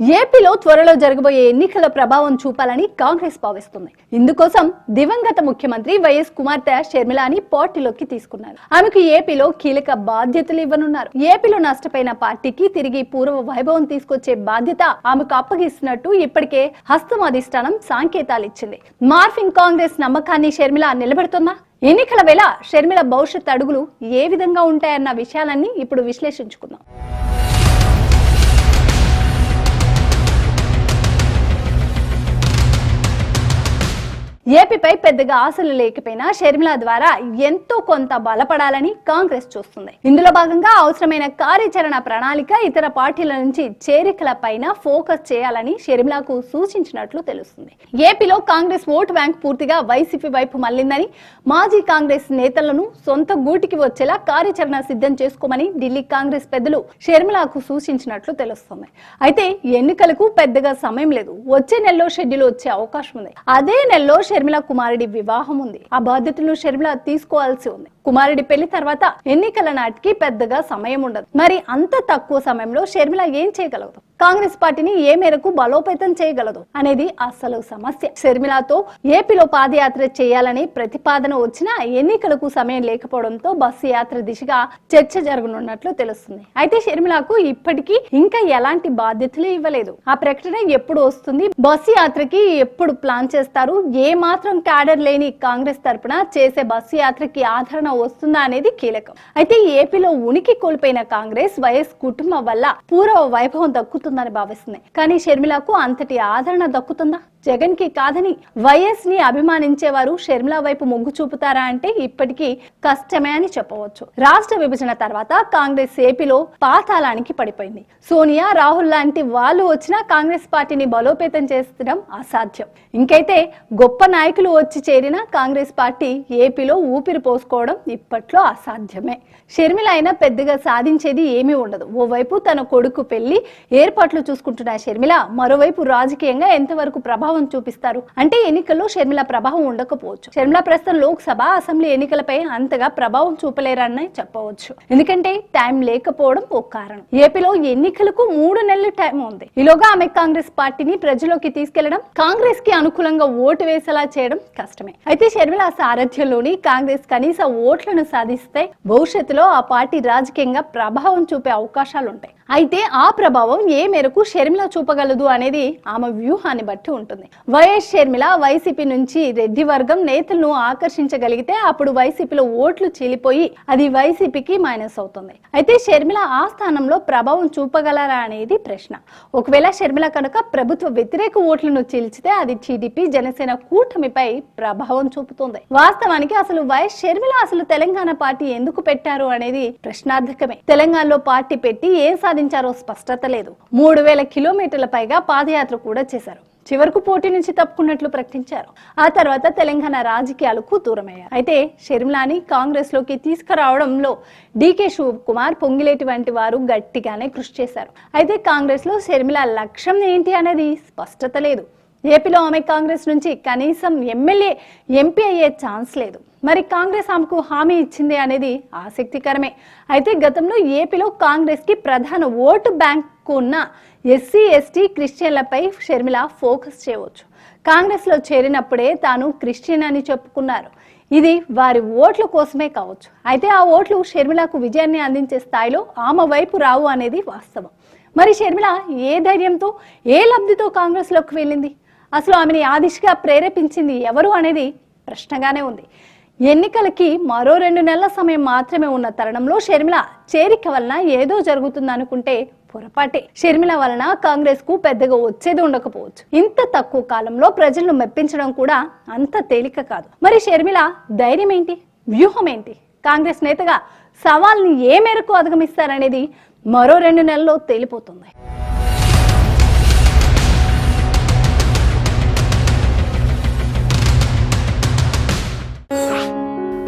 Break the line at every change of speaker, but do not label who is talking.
ఏపీలో త్వరలో జరగబోయే ఎన్నికల ప్రభావం చూపాలని కాంగ్రెస్ భావిస్తుంది. ఇందుకోసం దివంగత ముఖ్యమంత్రి వైఎస్ కుమార్తె షర్మిలాని పార్టీలోకి తీసుకున్నారు. ఆమెకు ఏపీలో కీలక బాధ్యతలు ఇవ్వనున్నారు. ఏపీలో నష్టపోయిన పార్టీకి తిరిగి పూర్వ వైభవం తీసుకొచ్చే బాధ్యత ఆమెకు అప్పగిస్తున్నట్టు ఇప్పటికే హస్తం అధిష్టానం సంకేతాలు ఇచ్చింది. మార్ఫింగ్ కాంగ్రెస్ నమ్మకాన్ని షర్మిల నిలబెడుతుందా ఎన్నికల వేళ షర్మిల భవిష్యత్ అడుగులు ఏ విధంగా ఉంటాయన్న విషయాలన్నీ ఇప్పుడు విశ్లేషించుకుందాం. ఏపీపై పెద్దగా ఆశలు లేకపోయినా షర్మిల ద్వారా ఎంతో కొంత బలపడాలని కాంగ్రెస్ చూస్తుంది. ఇందులో భాగంగా అవసరమైన కార్యాచరణ ప్రణాళిక ఇతర పార్టీల నుంచి చేరికల పైన ఫోకస్ చేయాలని షర్మిలకు సూచించినట్లు తెలుస్తుంది. ఏపీలో కాంగ్రెస్ ఓటు బ్యాంక్ పూర్తిగా వైసీపీ వైపు మళ్ళిందని మాజీ కాంగ్రెస్ నేతలను సొంత గూటికి వచ్చేలా కార్యాచరణ సిద్ధం చేసుకోమని ఢిల్లీ కాంగ్రెస్ పెద్దలు షర్మిలకు సూచించినట్లు తెలుస్తుంది. అయితే ఎన్నికలకు పెద్దగా సమయం లేదు. వచ్చే నెలలో షెడ్యూల్ వచ్చే అవకాశం ఉంది. అదే నెలలో షర్మిల కుమారుడి వివాహం ఉంది. ఆ బాధ్యతలు షర్మిల తీసుకోవాల్సి ఉంది. కుమారుడి పెళ్ళి తర్వాత ఎన్నికల నాటికి పెద్దగా సమయం ఉండదు. మరి అంత తక్కువ సమయంలో షర్మిల ఏం చేయగలదు? కాంగ్రెస్ పార్టీని ఏ మేరకు బలోపేతం చేయగలదు అనేది అసలు సమస్య. షర్మిలతో ఏపీలో పాదయాత్ర చేయాలని ప్రతిపాదన వచ్చినా ఎన్నికలకు సమయం లేకపోవడంతో బస్సు యాత్ర దిశగా చర్చ జరగనున్నట్లు తెలుస్తుంది. అయితే షర్మిలాకు ఇప్పటికీ ఇంకా ఎలాంటి బాధ్యతలు ఇవ్వలేదు. ఆ ప్రకటన ఎప్పుడు వస్తుంది? బస్సు యాత్రకి ఎప్పుడు ప్లాన్ చేస్తారు? ఏ మాత్రం క్యాడర్ లేని కాంగ్రెస్ తరపున చేసే బస్సు యాత్రకి ఆదరణ వస్తుందా అనేది కీలకం. అయితే ఏపీలో ఉనికి కోల్పోయిన కాంగ్రెస్ వైఎస్ కుటుంబం వల్ల పూర్వ వైభవం దక్కుతుంది దక్కుతుందని భావిస్తుంది. కానీ షర్మిలకు అంతటి ఆదరణ దక్కుతుందా? జగన్కి కాదని వైఎస్ని అభిమానించేవారు షర్మిల వైపు మొగ్గు చూపుతారా అంటే ఇప్పటికీ కష్టమే అని చెప్పవచ్చు. రాష్ట్ర విభజన తర్వాత కాంగ్రెస్ ఏపీలో పాతాళానికి పడిపోయింది. సోనియా రాహుల్ లాంటి వాళ్ళు వచ్చినా కాంగ్రెస్ పార్టీని బలోపేతం చేస్తడం అసాధ్యం. ఇంకైతే గొప్ప నాయకులు వచ్చి చేరిన కాంగ్రెస్ పార్టీ ఏపీలో ఊపిరి పోసుకోవడం ఇప్పట్లో అసాధ్యమే. షర్మిల అయినా పెద్దగా సాధించేది ఏమీ ఉండదు. ఓవైపు తన కొడుకు పెళ్ళి ఏర్పాట్లు చూసుకుంటున్న షర్మిల మరోవైపు రాజకీయంగా ఎంతవరకు ప్రభావం చూపిస్తారు? అంటే ఎన్నికల్లో షర్మిల ప్రభావం ఉండకపోవచ్చు. షర్మిల ప్రస్తుతం లోక్సభ అసెంబ్లీ ఎన్నికలపై అంతగా ప్రభావం చూపలేరని చెప్పవచ్చు. ఎందుకంటే టైం లేకపోవడం ఒక కారణం. ఏపీలో ఎన్నికలకు మూడు నెలల టైం ఉంది. ఈలోగా ఆమె కాంగ్రెస్ పార్టీని ప్రజలోకి తీసుకెళ్ళడం కాంగ్రెస్కి అనుకూలంగా ఓటు వేసేలా చేయడం కష్టమే. అయితే షర్మిల సారథ్యంలోని కాంగ్రెస్ కనీస ఓట్లను సాధిస్తే భవిష్యత్తులో ఆ పార్టీ రాజకీయంగా ప్రభావం చూపే అవకాశాలు ఉంటాయి అయితే ఆ ప్రభావం ఏ మేరకు షర్మిల చూపగలదు అనేది ఆమె వ్యూహాన్ని బట్టి ఉంటుంది. వైఎస్ షర్మిల వైసీపీ నుంచి రెడ్డి వర్గం నేతలను ఆకర్షించగలిగితే అప్పుడు వైసీపీలో ఓట్లు చీలిపోయి అది వైసీపీకి మైనస్ అవుతుంది. అయితే షర్మిల ఆ స్థానంలో ప్రభావం చూపగలరా అనేది ప్రశ్న. ఒకవేళ షర్మిల కనుక ప్రభుత్వ వ్యతిరేక ఓట్లను చీల్చితే అది టీడీపీ జనసేన కూటమిపై ప్రభావం చూపుతుంది. వాస్తవానికి అసలు వైఎస్ షర్మిల అసలు తెలంగాణ పార్టీ ఎందుకు పెట్టారు అనేది ప్రశ్నార్థకమే. తెలంగాణలో పార్టీ పెట్టి ఏం సాధించారో స్పష్టత లేదు. మూడు వేల కిలోమీటర్ల పైగా పాదయాత్ర కూడా చేశారు. చివరకు పోటీ నుంచి తప్పుకున్నట్లు ప్రకటించారు. ఆ తర్వాత తెలంగాణ రాజకీయాలకు దూరమయ్యారు. అయితే షర్మిలాని కాంగ్రెస్లోకి తీసుకురావడంలో డీకే శివకుమార్ పొంగిలేటి వంటి వారు గట్టిగానే కృషి చేశారు. అయితే కాంగ్రెస్లో షర్మిల లక్ష్యం ఏంటి అనేది స్పష్టత లేదు. ఏపీలో ఆమె కాంగ్రెస్ నుంచి కనీసం ఎమ్మెల్యే ఎంపీ అయ్యే ఛాన్స్ లేదు. మరి కాంగ్రెస్ ఆమెకు హామీ ఇచ్చింది అనేది ఆసక్తికరమే. అయితే గతంలో ఏపీలో కాంగ్రెస్కి ప్రధాన ఓటు బ్యాంకు ఉన్న ఎస్సీ ఎస్టీ క్రిస్టియన్లపై షర్మిల ఫోకస్ చేయవచ్చు. కాంగ్రెస్లో చేరినప్పుడే తాను క్రిస్టియన్ అని చెప్పుకున్నారు. ఇది వారి ఓట్ల కోసమే కావచ్చు. అయితే ఆ ఓట్లు షర్మిలకు విజయాన్ని అందించే స్థాయిలో ఆమె వైపు రావు అనేది వాస్తవం. మరి షర్మిల ఏ ధైర్యంతో ఏ లబ్ధితో కాంగ్రెస్లోకి వెళ్ళింది? అసలు ఆమెని ఆ దిశగా ప్రేరేపించింది ఎవరు అనేది ప్రశ్నగానే ఉంది. ఎన్నికలకి మరో రెండు నెలల సమయం మాత్రమే ఉన్న తరుణంలో షర్మిల చేరిక వలన ఏదో జరుగుతుందనుకుంటే పొరపాటే. షర్మిల వలన కాంగ్రెస్కు పెద్దగా వచ్చేది ఉండకపోవచ్చు. ఇంత తక్కువ కాలంలో ప్రజలను మెప్పించడం కూడా అంత తేలిక కాదు. మరి షర్మిల ధైర్యం ఏంటి? వ్యూహం ఏంటి? కాంగ్రెస్ నేతగా సవాల్ని ఏ మేరకు అధిగమిస్తారనేది మరో రెండు నెలల్లో తేలిపోతుంది.